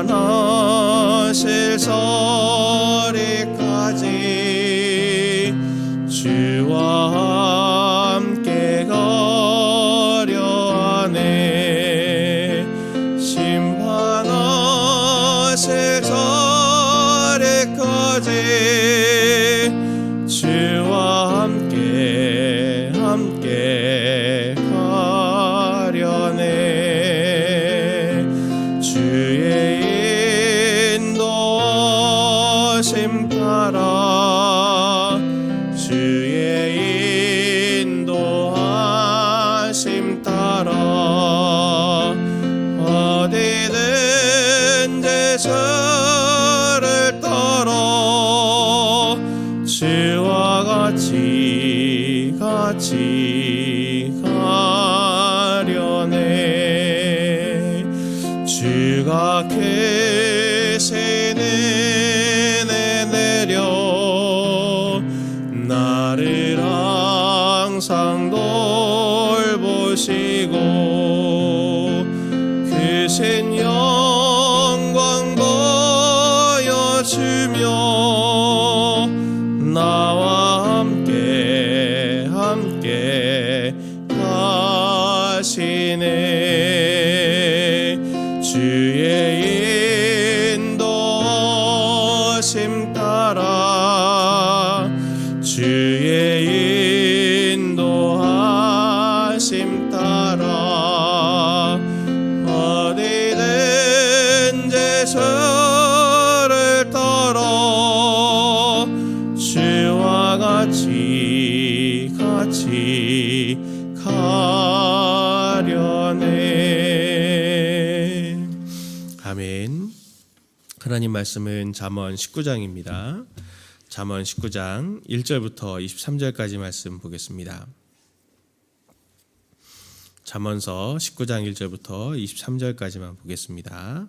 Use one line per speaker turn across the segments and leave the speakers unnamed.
심판하실 소 어 따라 주의 하나님 말씀은 잠언 19장입니다. 잠언 19장 1절부터 23절까지 말씀 보겠습니다. 잠언서 19장 1절부터 23절까지만 보겠습니다.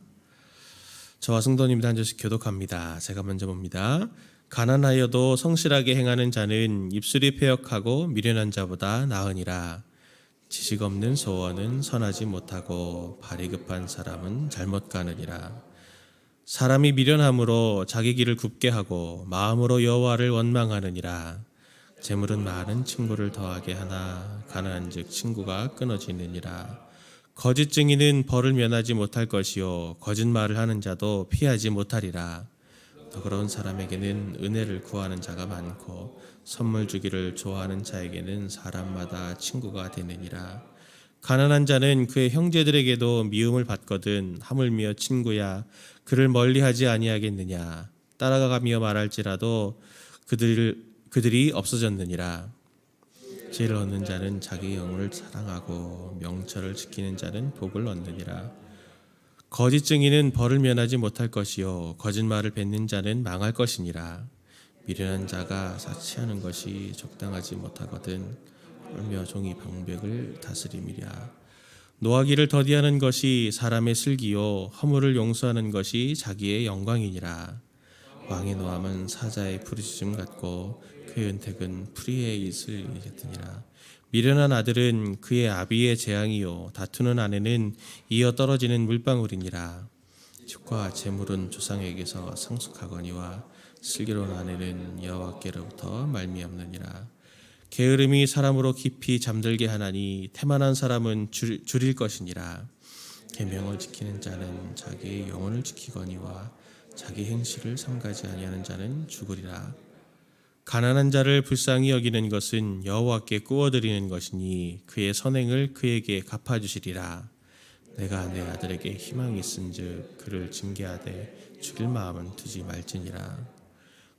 저와 성도님들 한 절씩 교독합니다. 제가 먼저 봅니다. 가난하여도 성실하게 행하는 자는 입술이 패역하고 미련한 자보다 나으니라. 지식 없는 소원은 선하지 못하고 발이 급한 사람은 잘못 가느니라. 사람이 미련함으로 자기 길을 굽게 하고 마음으로 여호와를 원망하느니라. 재물은 많은 친구를 더하게 하나 가난한즉 친구가 끊어지느니라. 거짓 증인은 벌을 면하지 못할 것이요 거짓말을 하는 자도 피하지 못하리라. 더러운 사람에게는 은혜를 구하는 자가 많고 선물 주기를 좋아하는 자에게는 사람마다 친구가 되느니라. 가난한 자는 그의 형제들에게도 미움을 받거든 하물며 친구야 그를 멀리하지 아니하겠느냐 따라가며 말할지라도 그들 그들이 없어졌느니라. 죄를 얻는 자는 자기 영혼을 사랑하고 명철을 지키는 자는 복을 얻느니라. 거짓 증인은 벌을 면하지 못할 것이요 거짓말을 뱉는 자는 망할 것이니라. 미련한 자가 사치하는 것이 적당하지 못하거든 울며 종이 방백을 다스림이랴. 노하기를 더디하는 것이 사람의 슬기요 허물을 용서하는 것이 자기의 영광이니라. 왕의 노함은 사자의 부르짖음 같고 그의 은택은 풀이의 이슬 같으니라. 미련한 아들은 그의 아비의 재앙이요 다투는 아내는 이어 떨어지는 물방울이니라. 집과 재물은 조상에게서 상속하거니와 슬기로운 아내는 여호와께로부터 말미암느니라. 게으름이 사람으로 깊이 잠들게 하나니 태만한 사람은 줄, 줄일 것이니라. 계명을 지키는 자는 자기의 영혼을 지키거니와 자기 행실을 삼가지 아니하는 자는 죽으리라. 가난한 자를 불쌍히 여기는 것은 여호와께 꾸어드리는 것이니 그의 선행을 그에게 갚아주시리라. 내가 내 아들에게 희망이 있은즉 그를 징계하되 죽일 마음은 두지 말지니라.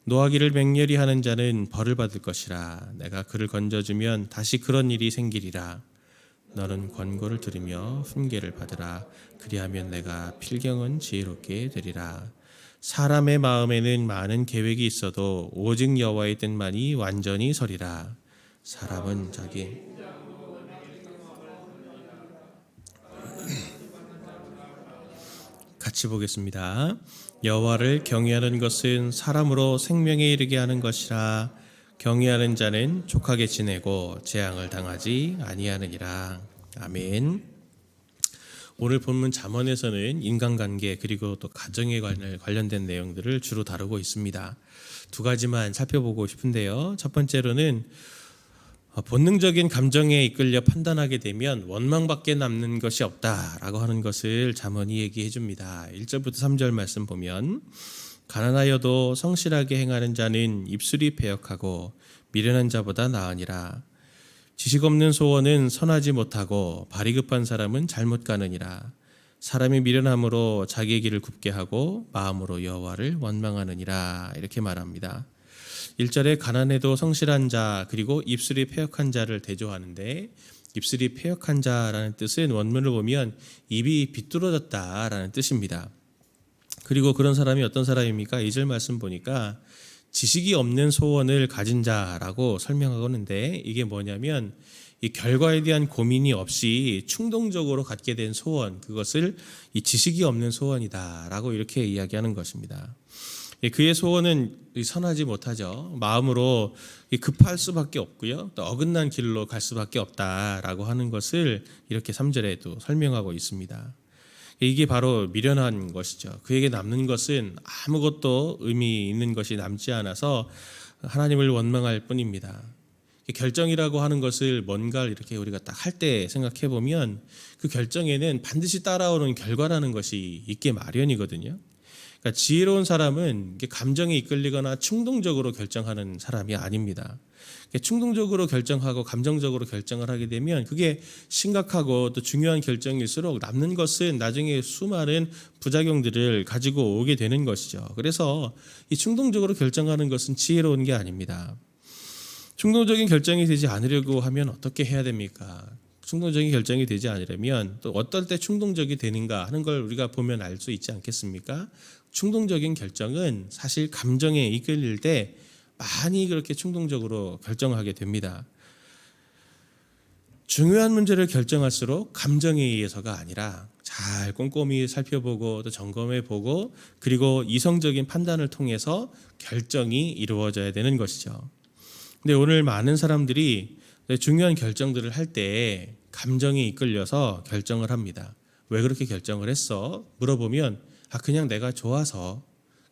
노하기를 맹렬히 하는 자는 벌을 받을 것이라. 내가 그를 건져주면 다시 그런 일이 생기리라. 너는 권고를 들으며 훈계를 받으라. 그리하면 내가 필경은 지혜롭게 되리라. 사람의 마음에는 많은 계획이 있어도 오직 여호와의 뜻만이 완전히 서리라. 사람은 자기 같이 보겠습니다. 여호와를 경외하는 것은 사람으로 생명에 이르게 하는 것이라 경외하는 자는 족하게 지내고 재앙을 당하지 아니하느니라. 아멘. 오늘 본문 잠언에서는 인간관계 그리고 또 가정에 관련된 내용들을 주로 다루고 있습니다. 두 가지만 살펴보고 싶은데요. 첫 번째로는 본능적인 감정에 이끌려 판단하게 되면 원망밖에 남는 것이 없다라고 하는 것을 잠언이 얘기해 줍니다. 1절부터 3절 말씀 보면 가난하여도 성실하게 행하는 자는 입술이 배역하고 미련한 자보다 나으니라. 지식 없는 소원은 선하지 못하고 발이 급한 사람은 잘못 가느니라. 사람이 미련함으로 자기의 길을 굽게 하고 마음으로 여호와를 원망하느니라. 이렇게 말합니다. 1절에 가난해도 성실한 자 그리고 입술이 패역한 자를 대조하는데 입술이 패역한 자라는 뜻은 원문을 보면 입이 비뚤어졌다라는 뜻입니다. 그리고 그런 사람이 어떤 사람입니까? 2절 말씀 보니까 지식이 없는 소원을 가진 자라고 설명하고 있는데 이게 뭐냐면 이 결과에 대한 고민이 없이 충동적으로 갖게 된 소원 그것을 이 지식이 없는 소원이다라고 이렇게 이야기하는 것입니다. 그의 소원은 선하지 못하죠. 마음으로 급할 수밖에 없고요. 또 어긋난 길로 갈 수밖에 없다라고 하는 것을 이렇게 3절에도 설명하고 있습니다. 이게 바로 미련한 것이죠. 그에게 남는 것은 아무것도 의미 있는 것이 남지 않아서 하나님을 원망할 뿐입니다. 결정이라고 하는 것을 뭔가 이렇게 우리가 딱 할 때 생각해 보면 그 결정에는 반드시 따라오는 결과라는 것이 있게 마련이거든요. 그러니까 지혜로운 사람은 감정에 이끌리거나 충동적으로 결정하는 사람이 아닙니다. 충동적으로 결정하고 감정적으로 결정을 하게 되면 그게 심각하고 또 중요한 결정일수록 남는 것은 나중에 수많은 부작용들을 가지고 오게 되는 것이죠. 그래서 이 충동적으로 결정하는 것은 지혜로운 게 아닙니다. 충동적인 결정이 되지 않으려고 하면 어떻게 해야 됩니까? 충동적인 결정이 되지 않으려면 또 어떨 때 충동적이 되는가 하는 걸 우리가 보면 알 수 있지 않겠습니까? 충동적인 결정은 사실 감정에 이끌릴 때 많이 그렇게 충동적으로 결정하게 됩니다. 중요한 문제를 결정할수록 감정에 의해서가 아니라 잘 꼼꼼히 살펴보고 또 점검해 보고 그리고 이성적인 판단을 통해서 결정이 이루어져야 되는 것이죠. 근데 오늘 많은 사람들이 중요한 결정들을 할 때 감정에 이끌려서 결정을 합니다. 왜 그렇게 결정을 했어? 물어보면 아 그냥 내가 좋아서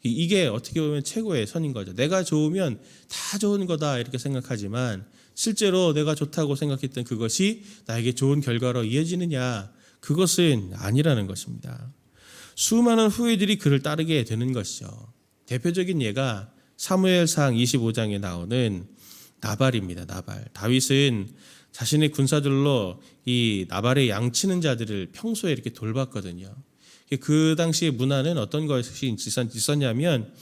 이- 이게 어떻게 보면 최고의 선인 거죠. 내가 좋으면 다 좋은 거다 이렇게 생각하지만 실제로 내가 좋다고 생각했던 그것이 나에게 좋은 결과로 이어지느냐 그것은 아니라는 것입니다. 수많은 후예들이 그를 따르게 되는 것이죠. 대표적인 예가 사무엘상 25장에 나오는 나발입니다. 나발. 다윗은 자신의 군사들로 이 나발의 양치는 자들을 평소에 이렇게 돌봤거든요. 그 당시의 문화는 어떤 것이 있었- 있었냐면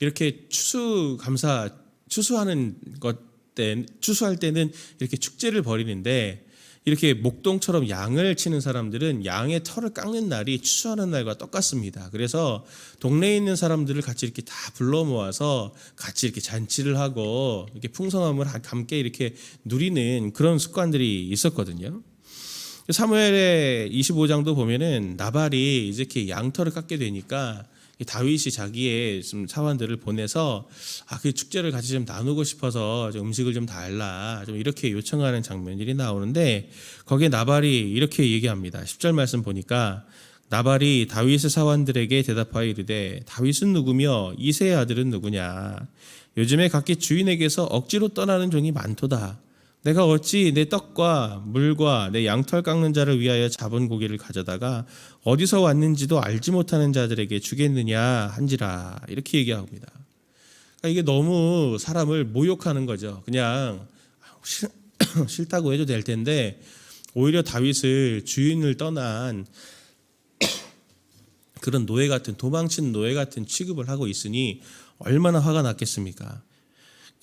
이렇게 추수 감사 추수하는 것 때, 추수할 때는 이렇게 축제를 벌이는데 이렇게 목동처럼 양을 치는 사람들은 양의 털을 깎는 날이 추수하는 날과 똑같습니다. 그래서 동네에 있는 사람들을 같이 이렇게 다 불러 모아서 같이 이렇게 잔치를 하고 이렇게 풍성함을 함께 이렇게 누리는 그런 습관들이 있었거든요. 사무엘의 25장도 보면은 나발이 이렇게 양털을 깎게 되니까 이 다윗이 자기의 좀 사원들을 보내서 아 그 축제를 같이 좀 나누고 싶어서 좀 음식을 좀 달라 좀 이렇게 요청하는 장면들이 나오는데 거기에 나발이 이렇게 얘기합니다. 10절 말씀 보니까 나발이 다윗의 사원들에게 대답하여 이르되 다윗은 누구며 이세의 아들은 누구냐 요즘에 각기 주인에게서 억지로 떠나는 종이 많도다. 내가 어찌 내 떡과 물과 내 양털 깎는 자를 위하여 잡은 고기를 가져다가 어디서 왔는지도 알지 못하는 자들에게 주겠느냐 한지라 이렇게 얘기합니다. 그러니까 이게 너무 사람을 모욕하는 거죠. 그냥 싫, 싫다고 해도 될 텐데 오히려 다윗을 주인을 떠난 그런 노예 같은 도망친 노예 같은 취급을 하고 있으니 얼마나 화가 났겠습니까?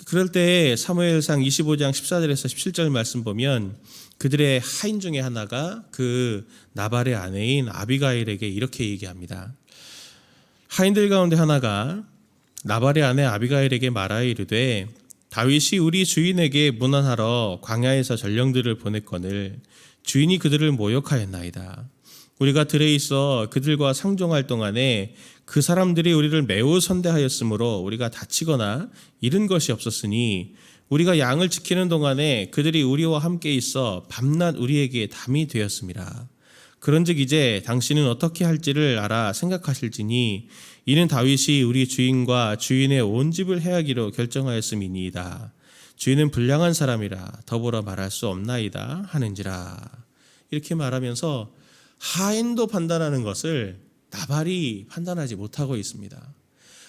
그럴 때 사무엘상 25장 14절에서 17절 말씀 보면 그들의 하인 중에 하나가 그 나발의 아내인 아비가일에게 이렇게 얘기합니다. 하인들 가운데 하나가 나발의 아내 아비가일에게 말하여 이르되 다윗이 우리 주인에게 문안하러 광야에서 전령들을 보냈거늘 주인이 그들을 모욕하였나이다. 우리가 들에 있어 그들과 상종할 동안에 그 사람들이 우리를 매우 선대하였으므로 우리가 다치거나 잃은 것이 없었으니 우리가 양을 지키는 동안에 그들이 우리와 함께 있어 밤낮 우리에게 담이 되었습니다. 그런즉 이제 당신은 어떻게 할지를 알아 생각하실지니 이는 다윗이 우리 주인과 주인의 온 집을 해하기로 결정하였음이니이다. 주인은 불량한 사람이라 더불어 말할 수 없나이다 하는지라 이렇게 말하면서 하인도 판단하는 것을 나발이 판단하지 못하고 있습니다.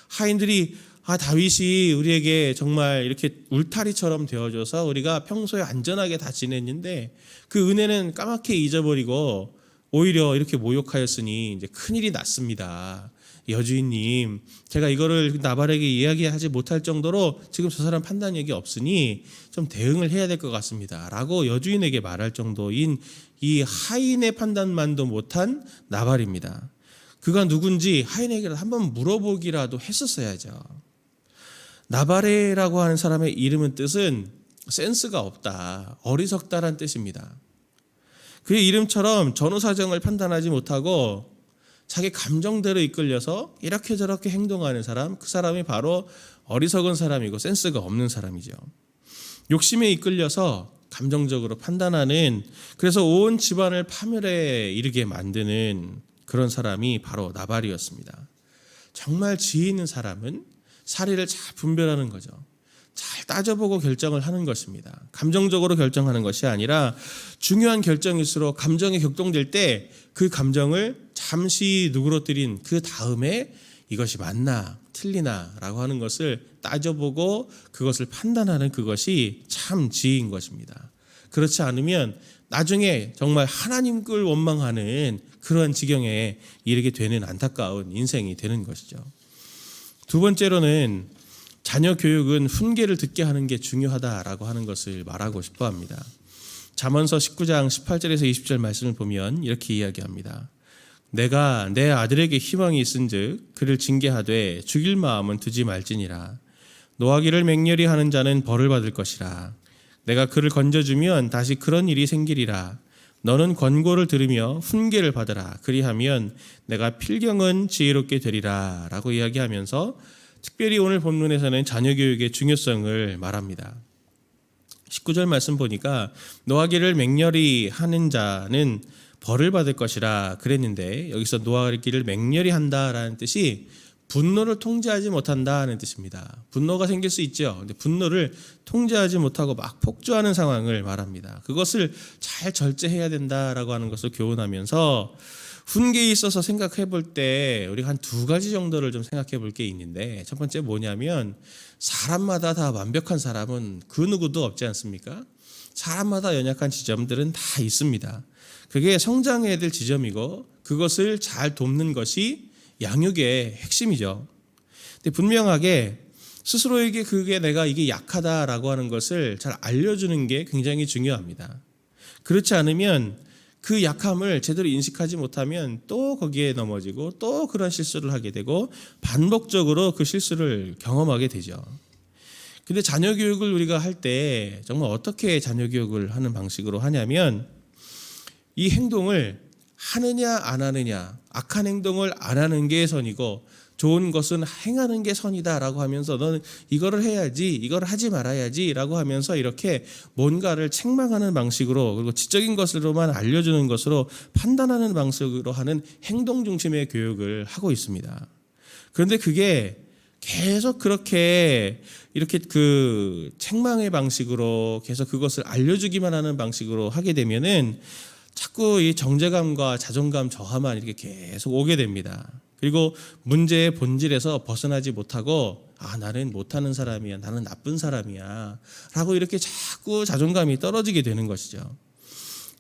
하인들이 아 다윗이 우리에게 정말 이렇게 울타리처럼 되어줘서 우리가 평소에 안전하게 다 지냈는데 그 은혜는 까맣게 잊어버리고 오히려 이렇게 모욕하였으니 이제 큰일이 났습니다. 여주인님, 제가 이거를 나발에게 이야기하지 못할 정도로 지금 저 사람 판단력이 없으니 좀 대응을 해야 될 것 같습니다. 라고 여주인에게 말할 정도인 이 하인의 판단만도 못한 나발입니다. 그가 누군지 하인에게 한번 물어보기라도 했었어야죠. 나바레라고 하는 사람의 이름은 뜻은 센스가 없다, 어리석다란 뜻입니다. 그의 이름처럼 전후 사정을 판단하지 못하고 자기 감정대로 이끌려서 이렇게 저렇게 행동하는 사람, 그 사람이 바로 어리석은 사람이고 센스가 없는 사람이죠. 욕심에 이끌려서 감정적으로 판단하는 그래서 온 집안을 파멸에 이르게 만드는 그런 사람이 바로 나발이었습니다. 정말 지혜 있는 사람은 사리를 잘 분별하는 거죠. 잘 따져보고 결정을 하는 것입니다. 감정적으로 결정하는 것이 아니라 중요한 결정일수록 감정이 격동될 때 그 감정을 잠시 누그러뜨린 그 다음에 이것이 맞나 틀리나라고 하는 것을 따져보고 그것을 판단하는 그것이 참 지혜인 것입니다. 그렇지 않으면 나중에 정말 하나님을 원망하는 그러한 지경에 이르게 되는 안타까운 인생이 되는 것이죠. 두 번째로는 자녀 교육은 훈계를 듣게 하는 게 중요하다라고 하는 것을 말하고 싶어 합니다. 잠언서 19장 18절에서 20절 말씀을 보면 이렇게 이야기합니다. 내가 내 아들에게 희망이 있은즉 그를 징계하되 죽일 마음은 두지 말지니라. 노하기를 맹렬히 하는 자는 벌을 받을 것이라. 내가 그를 건져주면 다시 그런 일이 생기리라. 너는 권고를 들으며 훈계를 받으라. 그리하면 내가 필경은 지혜롭게 되리라. 라고 이야기하면서 특별히 오늘 본문에서는 자녀 교육의 중요성을 말합니다. 19절 말씀 보니까 노하기를 맹렬히 하는 자는 벌을 받을 것이라 그랬는데 여기서 노하기를 맹렬히 한다라는 뜻이 분노를 통제하지 못한다는 뜻입니다. 분노가 생길 수 있죠. 근데 분노를 통제하지 못하고 막 폭주하는 상황을 말합니다. 그것을 잘 절제해야 된다라고 하는 것을 교훈하면서 훈계에 있어서 생각해 볼 때 우리가 한 두 가지 정도를 좀 생각해 볼 게 있는데 첫 번째 뭐냐면 사람마다 다 완벽한 사람은 그 누구도 없지 않습니까? 사람마다 연약한 지점들은 다 있습니다. 그게 성장해야 될 지점이고 그것을 잘 돕는 것이 양육의 핵심이죠. 근데 분명하게 스스로에게 그게 내가 이게 약하다라고 하는 것을 잘 알려주는 게 굉장히 중요합니다. 그렇지 않으면 그 약함을 제대로 인식하지 못하면 또 거기에 넘어지고 또 그런 실수를 하게 되고 반복적으로 그 실수를 경험하게 되죠. 근데 자녀 교육을 우리가 할 때 정말 어떻게 자녀 교육을 하는 방식으로 하냐면 이 행동을 하느냐 안 하느냐 악한 행동을 안 하는 게 선이고 좋은 것은 행하는 게 선이다라고 하면서 너는 이거를 해야지 이거를 하지 말아야지라고 하면서 이렇게 뭔가를 책망하는 방식으로 그리고 지적인 것으로만 알려주는 것으로 판단하는 방식으로 하는 행동 중심의 교육을 하고 있습니다. 그런데 그게 계속 그렇게 이렇게 그 책망의 방식으로 계속 그것을 알려주기만 하는 방식으로 하게 되면은 자꾸 이 정제감과 자존감 저하만 이렇게 계속 오게 됩니다. 그리고 문제의 본질에서 벗어나지 못하고 아 나는 못하는 사람이야 나는 나쁜 사람이야 라고 이렇게 자꾸 자존감이 떨어지게 되는 것이죠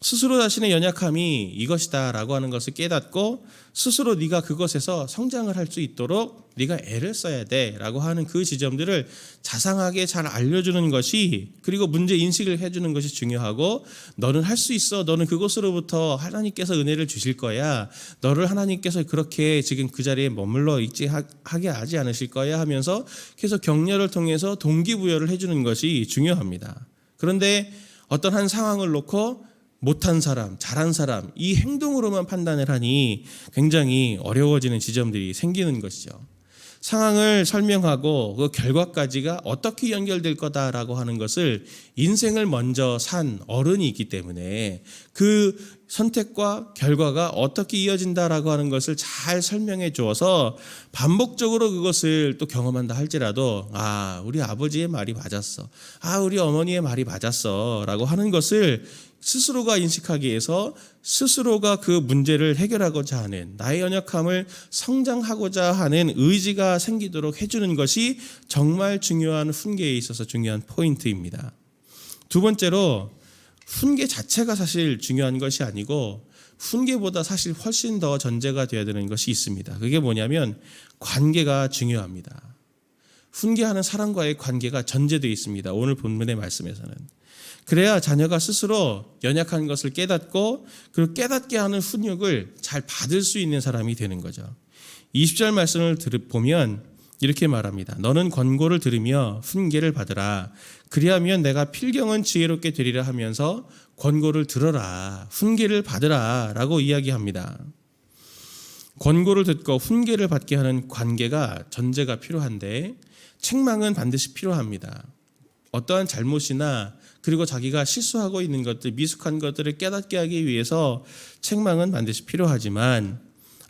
스스로 자신의 연약함이 이것이다라고 하는 것을 깨닫고 스스로 네가 그것에서 성장을 할 수 있도록 네가 애를 써야 돼라고 하는 그 지점들을 자상하게 잘 알려주는 것이 그리고 문제 인식을 해주는 것이 중요하고 너는 할 수 있어. 너는 그것으로부터 하나님께서 은혜를 주실 거야. 너를 하나님께서 그렇게 지금 그 자리에 머물러 있지 하게 하지 않으실 거야 하면서 계속 격려를 통해서 동기부여를 해주는 것이 중요합니다. 그런데 어떤 한 상황을 놓고 못한 사람, 잘한 사람, 이 행동으로만 판단을 하니 굉장히 어려워지는 지점들이 생기는 것이죠. 상황을 설명하고 그 결과까지가 어떻게 연결될 거다라고 하는 것을 인생을 먼저 산 어른이 있기 때문에 그 선택과 결과가 어떻게 이어진다라고 하는 것을 잘 설명해 주어서 반복적으로 그것을 또 경험한다 할지라도 아, 우리 아버지의 말이 맞았어. 아, 우리 어머니의 말이 맞았어 라고 하는 것을 스스로가 인식하기 위해서 스스로가 그 문제를 해결하고자 하는 나의 연약함을 성장하고자 하는 의지가 생기도록 해주는 것이 정말 중요한 훈계에 있어서 중요한 포인트입니다. 두 번째로 훈계 자체가 사실 중요한 것이 아니고 훈계보다 사실 훨씬 더 전제가 되어야 되는 것이 있습니다. 그게 뭐냐면 관계가 중요합니다. 훈계하는 사람과의 관계가 전제되어 있습니다. 오늘 본문의 말씀에서는. 그래야 자녀가 스스로 연약한 것을 깨닫고 그리고 깨닫게 하는 훈육을 잘 받을 수 있는 사람이 되는 거죠. 20절 말씀을 보면 이렇게 말합니다. 너는 권고를 들으며 훈계를 받으라. 그리하면 내가 필경은 지혜롭게 되리라 하면서 권고를 들어라. 훈계를 받으라. 라고 이야기합니다. 권고를 듣고 훈계를 받게 하는 관계가 전제가 필요한데 책망은 반드시 필요합니다. 어떠한 잘못이나 그리고 자기가 실수하고 있는 것들, 미숙한 것들을 깨닫게 하기 위해서 책망은 반드시 필요하지만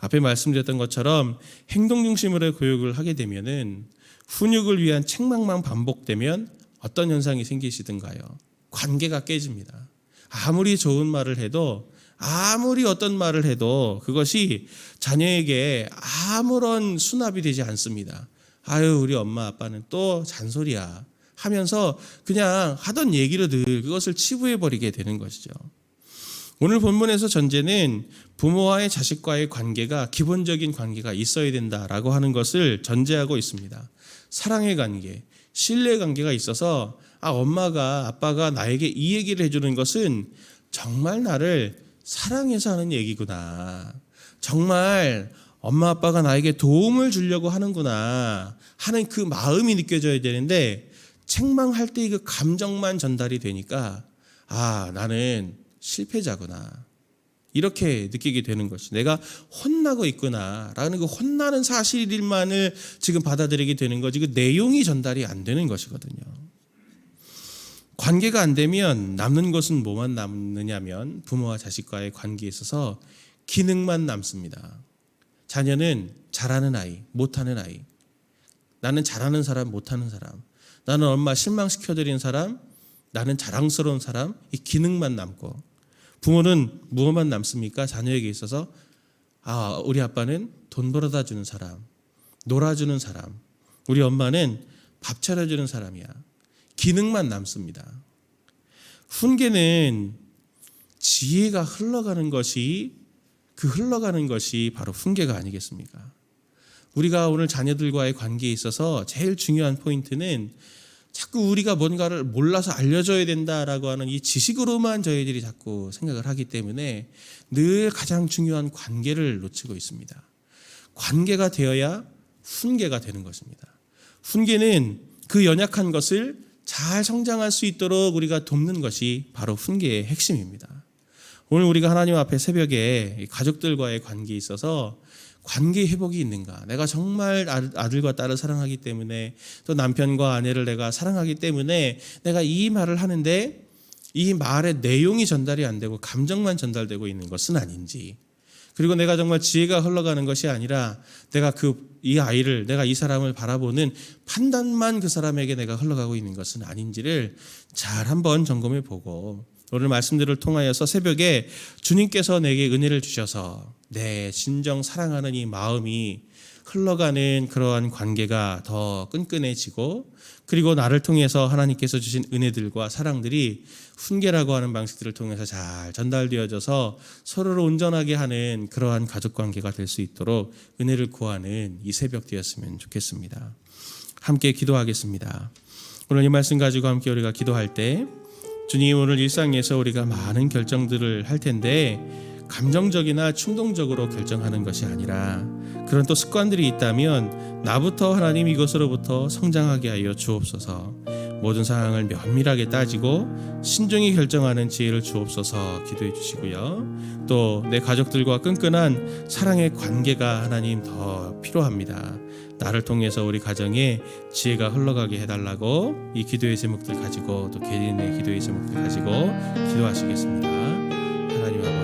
앞에 말씀드렸던 것처럼 행동 중심으로 교육을 하게 되면은 훈육을 위한 책망만 반복되면 어떤 현상이 생기시든가요? 관계가 깨집니다. 아무리 좋은 말을 해도 아무리 어떤 말을 해도 그것이 자녀에게 아무런 수납이 되지 않습니다. 아유, 우리 엄마 아빠는 또 잔소리야. 하면서 그냥 하던 얘기로 늘 그것을 치부해 버리게 되는 것이죠. 오늘 본문에서 전제는 부모와의 자식과의 관계가 기본적인 관계가 있어야 된다라고 하는 것을 전제하고 있습니다. 사랑의 관계, 신뢰 관계가 있어서 아 엄마가 아빠가 나에게 이 얘기를 해주는 것은 정말 나를 사랑해서 하는 얘기구나. 정말 엄마 아빠가 나에게 도움을 주려고 하는구나 하는 그 마음이 느껴져야 되는데 책망할 때 그 감정만 전달이 되니까 아 나는 실패자구나 이렇게 느끼게 되는 것이 내가 혼나고 있구나라는 그 혼나는 사실만을 지금 받아들이게 되는 거지 그 내용이 전달이 안 되는 것이거든요. 관계가 안 되면 남는 것은 뭐만 남느냐면 부모와 자식과의 관계에 있어서 기능만 남습니다. 자녀는 잘하는 아이, 못하는 아이. 나는 잘하는 사람, 못하는 사람. 나는 엄마 실망시켜드린 사람, 나는 자랑스러운 사람, 이 기능만 남고. 부모는 무엇만 남습니까? 자녀에게 있어서 아, 우리 아빠는 돈 벌어다 주는 사람, 놀아주는 사람, 우리 엄마는 밥 차려주는 사람이야. 기능만 남습니다. 훈계는 지혜가 흘러가는 것이 그 흘러가는 것이 바로 훈계가 아니겠습니까? 우리가 오늘 자녀들과의 관계에 있어서 제일 중요한 포인트는 자꾸 우리가 뭔가를 몰라서 알려줘야 된다라고 하는 이 지식으로만 저희들이 자꾸 생각을 하기 때문에 늘 가장 중요한 관계를 놓치고 있습니다. 관계가 되어야 훈계가 되는 것입니다. 훈계는 그 연약한 것을 잘 성장할 수 있도록 우리가 돕는 것이 바로 훈계의 핵심입니다. 오늘 우리가 하나님 앞에 새벽에 가족들과의 관계에 있어서 관계 회복이 있는가? 내가 정말 아들과 딸을 사랑하기 때문에 또 남편과 아내를 내가 사랑하기 때문에 내가 이 말을 하는데 이 말의 내용이 전달이 안 되고 감정만 전달되고 있는 것은 아닌지 그리고 내가 정말 지혜가 흘러가는 것이 아니라 내가 그 이 아이를 내가 이 사람을 바라보는 판단만 그 사람에게 내가 흘러가고 있는 것은 아닌지를 잘 한번 점검해 보고 오늘 말씀들을 통하여서 새벽에 주님께서 내게 은혜를 주셔서 내 진정 사랑하는 이 마음이 흘러가는 그러한 관계가 더 끈끈해지고 그리고 나를 통해서 하나님께서 주신 은혜들과 사랑들이 훈계라고 하는 방식들을 통해서 잘 전달되어져서 서로를 온전하게 하는 그러한 가족 관계가 될 수 있도록 은혜를 구하는 이 새벽 되었으면 좋겠습니다. 함께 기도하겠습니다. 오늘 이 말씀 가지고 함께 우리가 기도할 때 주님 오늘 일상에서 우리가 많은 결정들을 할 텐데 감정적이나 충동적으로 결정하는 것이 아니라 그런 또 습관들이 있다면 나부터 하나님 이것으로부터 성장하게 하여 주옵소서. 모든 상황을 면밀하게 따지고 신중히 결정하는 지혜를 주옵소서 기도해 주시고요. 또 내 가족들과 끈끈한 사랑의 관계가 하나님 더 필요합니다. 나를 통해서 우리 가정에 지혜가 흘러가게 해달라고 이 기도의 제목들 가지고 또 개인의 기도의 제목들 가지고 기도하시겠습니다. 하나님 아버지.